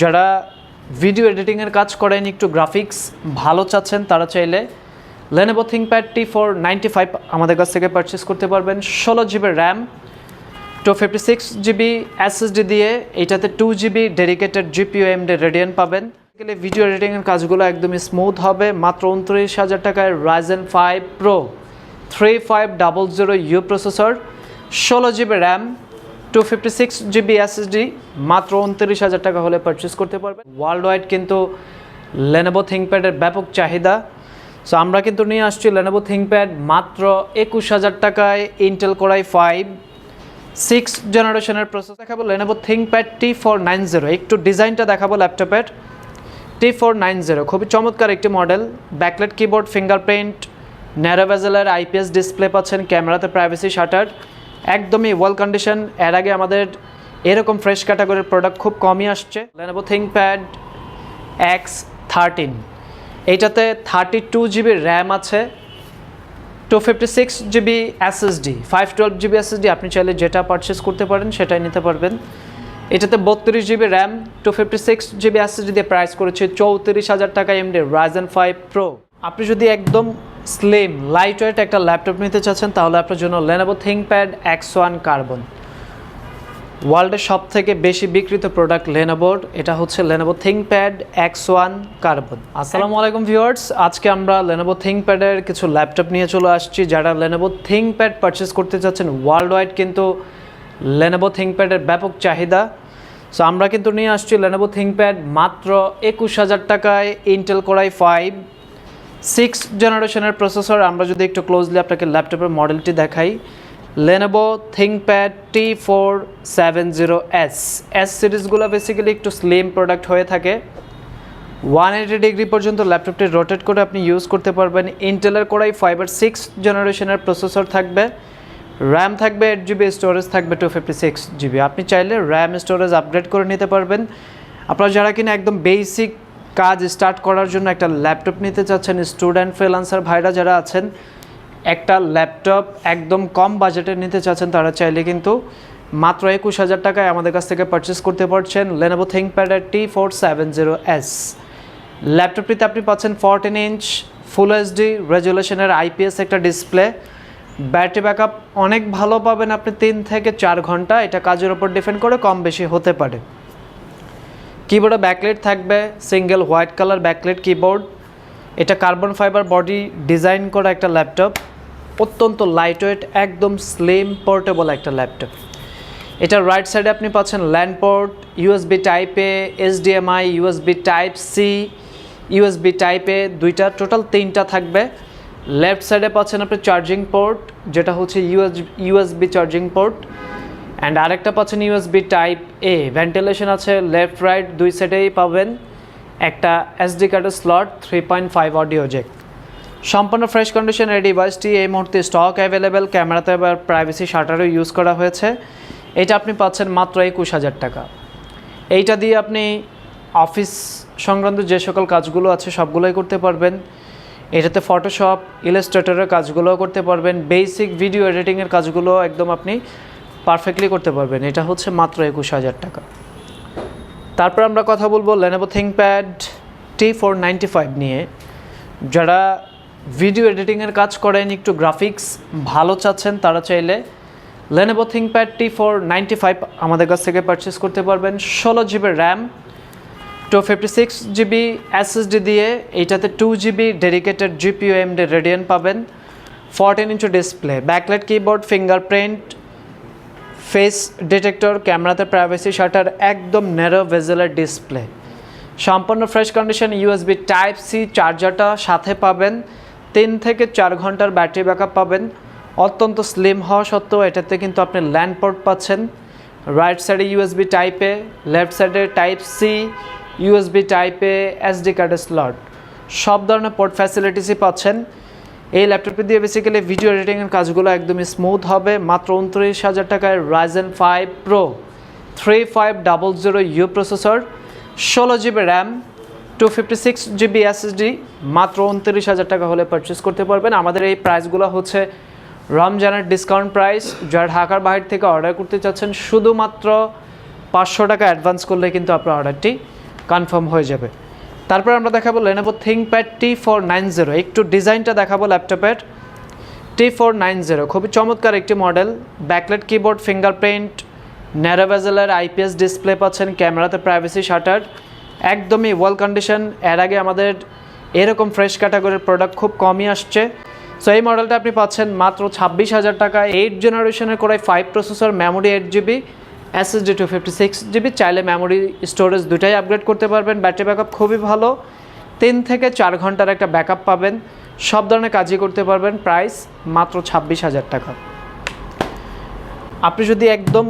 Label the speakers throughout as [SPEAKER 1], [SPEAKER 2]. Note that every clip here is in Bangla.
[SPEAKER 1] যারা ভিডিও এডিটিংয়ের কাজ করেন, একটু গ্রাফিক্স ভালো চাচ্ছেন, তারা চাইলে Lenovo ThinkPad T four ninety five আমাদের কাছ থেকে পারচেস করতে পারবেন। ষোলো GB RAM two fifty six GB SSD দিয়ে এইটাতে two GB dedicated GPU AMD Radeon পাবেন। গেলে ভিডিও এডিটিংয়ের কাজগুলো একদমই স্মুথ হবে, মাত্র উনত্রিশ হাজার টাকায় Ryzen five pro three five double zero U processor ষোলো GB RAM two fifty six GB SSD মাত্র উনত্রিশ হাজার টাকা হলে পারচেস করতে পারবেন। ওয়ার্ল্ড ওয়াইড কিন্তু লেনেভো থিঙ্কপ্যাডের ব্যাপক চাহিদা। সো আমরা কিন্তু নিয়ে আসছি লেনেভো থিঙ্কপ্যাড মাত্র একুশ হাজার টাকায় Intel core i five six জেনারেশনের প্রসেস দেখাবো Lenovo ThinkPad T four nine zero একটু ডিজাইনটা দেখাবো ল্যাপটপের। টি ফোর নাইন জিরো খুবই চমৎকার একটি মডেল। ব্যাকলেট কিবোর্ড ফিঙ্গারপ্রিন্ট ন্যারোভেজেলের আইপিএস ডিসপ্লে পাচ্ছেন, ক্যামেরাতে প্রাইভেসি শাটার একদমই ওয়েল কন্ডিশন এর আগে আমাদের এরকম ফ্রেশ ক্যাটাগরির প্রোডাক্ট খুব কমই আসছে। লেনোভো থিঙ্কপ্যাড এক্স থার্টিন এইটাতে থার্টি টু জিবি র্যাম আছে two fifty six GB SSD five twelve GB SSD আপনি চাইলে যেটা পারচেস করতে পারেন, সেটাই নিতে পারবেন। এটাতে বত্রিশ GB RAM two fifty six GB SSD দিয়ে প্রাইস করেছে চৌত্রিশ হাজার টাকা এমডি রাইজেন ফাইভ প্রো আপনি যদি একদম স্লিম লাইট ওয়েট একটা ল্যাপটপ নিতে চাচ্ছেন, তাহলে আপনার জন্য Lenovo ThinkPad X one carbon ওয়ার্ল্ডের সব থেকে বেশি বিক্রিত প্রোডাক্ট লেনোভোর এটা হচ্ছে Lenovo ThinkPad X one carbon আসসালামু আলাইকুম ভিউয়ার্স আজকে আমরা লেনোভো থিঙ্কপ্যাডের কিছু ল্যাপটপ নিয়ে চলে আসছি, যারা লেনোভো থিঙ্কপ্যাড পারচেস করতে চাচ্ছেন ওয়ার্ল্ড ওয়াইড কিন্তু লেনোভো থিঙ্কপ্যাডের ব্যাপক চাহিদা। সো আমরা কিন্তু নিয়ে আসছি লেনোভো থিঙ্কপ্যাড মাত্র একুশ হাজার টাকায় Intel core i five six জেনারেশনের প্রসেসর আমরা যদি একটু ক্লোজলি আপনাকে ল্যাপটপের মডেলটি দেখাই Lenovo ThinkPad T four seven zero S S সিরিজগুলো বেসিক্যালি একটু স্লিম প্রোডাক্ট হয়ে থাকে। ওয়ান এইটি ডিগ্রি পর্যন্ত ল্যাপটপটি রোটেট করে আপনি ইউজ করতে পারবেন। ইন্টেলের কোরাই ফাইবার সিক্স জেনারেশনের প্রসেসর থাকবে। র্যাম থাকবে এইট জিবি স্টোরেজ থাকবে টু ফিফটি সিক্স জিবি আপনি চাইলে র্যাম স্টোরেজ আপগ্রেড করে নিতে পারবেন। আপনারা যারা কিনা একদম বেসিক কাজ স্টার্ট করার জন্য একটা ল্যাপটপ নিতে চাচ্ছেন স্টুডেন্ট ফ্রিলান্সার ভাইরা যারা আছেন, একটা ল্যাপটপ একদম কম বাজেটে নিতে চাচ্ছেন তারা চাইলে কিন্তু মাত্র একুশ হাজার টাকায় আমাদের কাছ থেকে পারচেস করতে পারছেন Lenovo থিঙ্কপ্যাডের T four seven zero S ল্যাপটপটিতে আপনি পাচ্ছেন ফোরটিন ইঞ্চ ফুল এইচডি রেজুলেশনের আইপিএস একটা ডিসপ্লে ব্যাটারি ব্যাকআপ অনেক ভালো পাবেন আপনি তিন থেকে চার ঘণ্টা, এটা কাজের ওপর ডিপেন্ড করে কম বেশি হতে পারে। কিবোর্ডে ব্যাকলেট থাকবে single white colour backlit keyboard এটা কার্বন ফাইবার বডি ডিজাইন করা একটা ল্যাপটপ অত্যন্ত লাইটওয়েট একদম স্লিম পোর্টেবল একটা ল্যাপটপ এটা রাইট সাইডে আপনি পাচ্ছেন ল্যান্ড পোর্ট ইউএসবি টাইপ টাইপে HDMI USB type C USB টাইপে দুইটা টোটাল তিনটা থাকবে। লেফট সাইডে পাচ্ছেন আপনি চার্জিং পোর্ট যেটা হচ্ছে US USB charging port and আরেকটা পাচ্ছেন ইউএসবি টাইপ এ ভেন্টিলেশন আছে লেফট রাইট দুই সাইডেই পাবেন। একটা এসডি কার্ডের slot three point five audio jack সম্পূর্ণ ফ্রেশ কন্ডিশনের এই ডিভাইসটি এই মুহূর্তে স্টক অ্যাভেলেবেল ক্যামেরাতে এবার প্রাইভেসি শাটারও ইউজ করা হয়েছে। এটা আপনি পাচ্ছেন মাত্র একুশ হাজার টাকা। এইটা দিয়ে আপনি অফিস সংক্রান্ত যে সকল কাজগুলো আছে, সবগুলোই করতে পারবেন। এটাতে ফটোশপ ইলাস্ট্রেটরের কাজগুলোও করতে পারবেন। বেসিক ভিডিও এডিটিংয়ের কাজগুলো একদম আপনি পারফেক্টলি করতে পারবেন। এটা হচ্ছে মাত্র একুশ হাজার টাকা। তারপর আমরা কথা বলব Lenovo ThinkPad T four ninety five নিয়ে। যারা ভিডিও এডিটিংয়ের কাজ করেন, একটু গ্রাফিক্স ভালো চাচ্ছেন, তারা চাইলে Lenovo ThinkPad T four ninety five আমাদের কাছ থেকে পারচেস করতে পারবেন। ষোলো GB RAM two fifty six GB SSD দিয়ে, এইটাতে two GB dedicated GPU AMD Radeon পাবেন। Fourteen inch display backlight keyboard fingerprint face detector, ক্যামেরাতে প্রাইভেসি শাটার একদম ন্যারো ভেজেলার ডিসপ্লে সম্পূর্ণ fresh condition USB type C চার্জারটা সাথে পাবেন। তিন থেকে চার ঘণ্টার ব্যাটারি ব্যাকআপ পাবেন। অত্যন্ত স্লিম হওয়া সত্ত্বেও এটাতে কিন্তু আপনি ল্যান্ড পোর্ট পাচ্ছেন। রাইট সাইডে ইউএসবি টাইপে লেফট সাইডে টাইপ সি ইউএসবি টাইপে এসডি কার্ডের স্লট সব ধরনের পোর্ট ফ্যাসিলিটিসই পাচ্ছেন। এই ল্যাপটপটি দিয়ে বেসিক্যালি ভিডিও এডিটিংয়ের কাজগুলো একদমই স্মুথ হবে। মাত্র উনত্রিশ হাজার টাকায় Ryzen five pro three five double zero U processor ষোলো GB RAM two fifty six GB SSD মাত্র উনত্রিশ হাজার টাকা হলে পারচেস করতে পারবেন। আমাদের এই প্রাইসগুলো হচ্ছে রমজানের ডিসকাউন্ট প্রাইস যারা ঢাকার বাইরে থেকে অর্ডার করতে চাচ্ছেন, শুধুমাত্র পাঁচশো টাকা অ্যাডভান্স করলে কিন্তু আপনার অর্ডারটি কনফার্ম হয়ে যাবে। তারপর আমরা দেখাবো Lenovo ThinkPad T four nine zero একটু ডিজাইনটা দেখাবো ল্যাপটপের। টি ফোর নাইন জিরো খুবই চমৎকার একটি মডেল। ব্যাকলেট কিবোর্ড, ফিঙ্গারপ্রিন্ট ন্যারোভেজেলের আইপিএস ডিসপ্লে পাচ্ছেন, ক্যামেরাতে প্রাইভেসি শাটার একদমই ওয়েল কন্ডিশন এর আগে আমাদের এরকম ফ্রেশ ক্যাটাগরির প্রোডাক্ট খুব কমই আসছে। সো এই মডেলটা আপনি পাচ্ছেন মাত্র ছাব্বিশ হাজার টাকা। এইট জেনারেশনের করে five processor memory eight GB SSD two fifty six GB চাইলে মেমোরি স্টোরেজ দুটাই আপগ্রেড করতে পারবেন। ব্যাটারি ব্যাকআপ খুবই ভালো। তিন থেকে চার ঘণ্টার একটা ব্যাকআপ পাবেন। সব ধরনের কাজই করতে পারবেন। প্রাইস মাত্র ছাব্বিশ হাজার টাকা। আপনি যদি একদম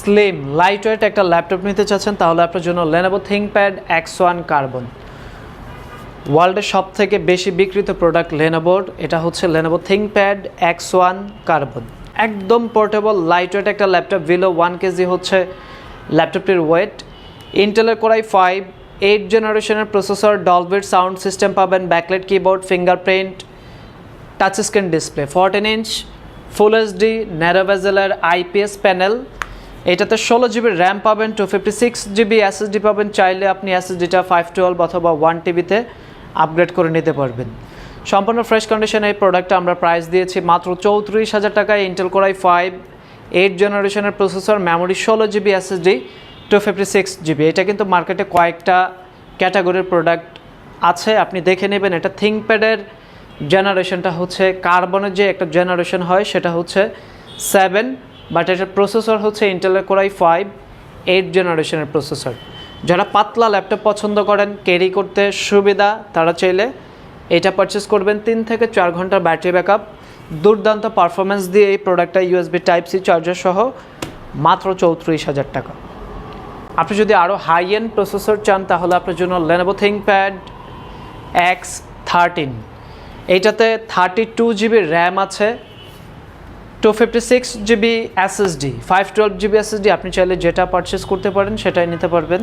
[SPEAKER 1] স্লিম লাইট ওয়েট একটা ল্যাপটপ নিতে চাচ্ছেন, তাহলে আপনার জন্য Lenovo ThinkPad X one carbon ওয়ার্ল্ডের সব থেকে বেশি বিক্রিত প্রোডাক্ট লেনোভোর এটা হচ্ছে Lenovo ThinkPad X one carbon একদম পোর্টেবল লাইট ওয়েট একটা ল্যাপটপ ভিলো ওয়ান কেজি হচ্ছে ল্যাপটপটির ওয়েট ইন্টেলের কোরাই ফাইভ এইট জেনারেশনের প্রসেসর ডলবিট সাউন্ড সিস্টেম পাবেন backlit keyboard fingerprint touch screen display fourteen inch full HD ন্যারোভেজেলের IPS panel এটাতে ষোলো জিবি র্যাম পাবেন two fifty six GB SSD পাবেন, চাইলে আপনি এসএসডিটা ফাইভ টুয়েলভ অথবা ওয়ান টিবিতে আপগ্রেড করে নিতে পারবেন। সম্পূর্ণ ফ্রেশ কন্ডিশনে এই প্রোডাক্টটা আমরা প্রাইস দিয়েছি মাত্র চৌত্রিশ হাজার টাকায় Intel core i five eight জেনারেশনের প্রসেসর মেমোরি ষোলো GB SSD two fifty six GB এটা কিন্তু মার্কেটে কয়েকটা ক্যাটাগরির প্রোডাক্ট আছে। আপনি দেখে নেবেন এটা থিঙ্কপ্যাডের জেনারেশনটা হচ্ছে কার্বনের যে একটা জেনারেশন হয়, সেটা হচ্ছে সেভেন বাট এটার প্রসেসর হচ্ছে ইন্টেলের কোরাই ফাইভ এইট জেনারেশনের প্রসেসর যারা পাতলা ল্যাপটপ পছন্দ করেন ক্যারি করতে সুবিধা, তারা চাইলে এটা পারচেস করবেন তিন থেকে চার ঘণ্টার ব্যাটারি ব্যাকআপ দুর্দান্ত পারফরমেন্স দিয়ে এই প্রোডাক্টটা ইউএসবি টাইপ সি চার্জার সহ মাত্র চৌত্রিশ হাজার টাকা। আপনি যদি আরও হাই এন্ড প্রসেসর চান, তাহলে আপনার জন্য লেনোভো থিংকপ্যাড এক্স থার্টিন এইটাতে থার্টি টু জিবি র্যাম আছে two fifty six GB SSD five twelve GB SSD আপনি চাইলে যেটা পারচেস করতে পারেন, সেটাই নিতে পারবেন।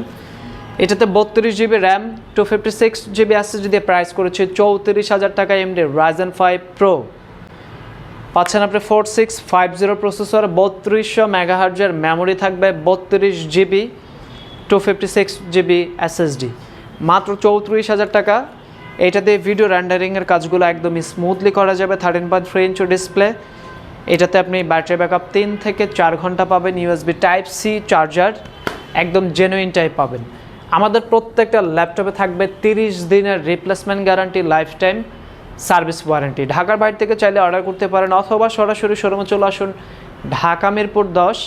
[SPEAKER 1] এটাতে বত্রিশ GB RAM two fifty six GB SSD দিয়ে প্রাইস করেছে চৌত্রিশ হাজার টাকা এমডি রাইজেন ফাইভ প্রো পাচ্ছেন আপনি four six five zero processor বত্রিশশো মেগাহার্জের মেমোরি থাকবে বত্রিশ GB two fifty six GB SSD মাত্র চৌত্রিশ হাজার টাকা। এটা দিয়ে ভিডিও র্যান্ডারিংয়ের কাজগুলো একদম স্মুথলি করা যাবে thirteen point three inch display এটাতে আপনি ব্যাটারি ব্যাকআপ তিন থেকে চার ঘণ্টা পাবেন ইউএসবি টাইপ সি চার্জার একদম জেনুইন টাইপ পাবেন। আমাদের প্রত্যেকটা ল্যাপটপে থাকবে তিরিশ দিনের replacement guarantee life time service warranty ঢাকার বাইরে থেকে চাইলে অর্ডার করতে পারেন অথবা সরাসরি শোরুমে চলে আসুন ঢাকা মিরপুর দশ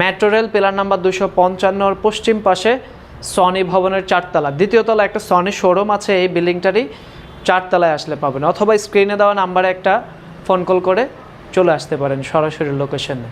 [SPEAKER 1] মেট্রো রেল পিলার নাম্বার দুশো পঞ্চান্নর পশ্চিম পাশে সনি ভবনের চারতলা। দ্বিতীয় তলা একটা সনি শোরুম আছে এই বিল্ডিংটারই। চারতলায় আসলে পাবেন। অথবা স্ক্রিনে দেওয়া নাম্বারে একটা ফোন কল করে চলে আসতে পারেন সরাসরি লোকেশনে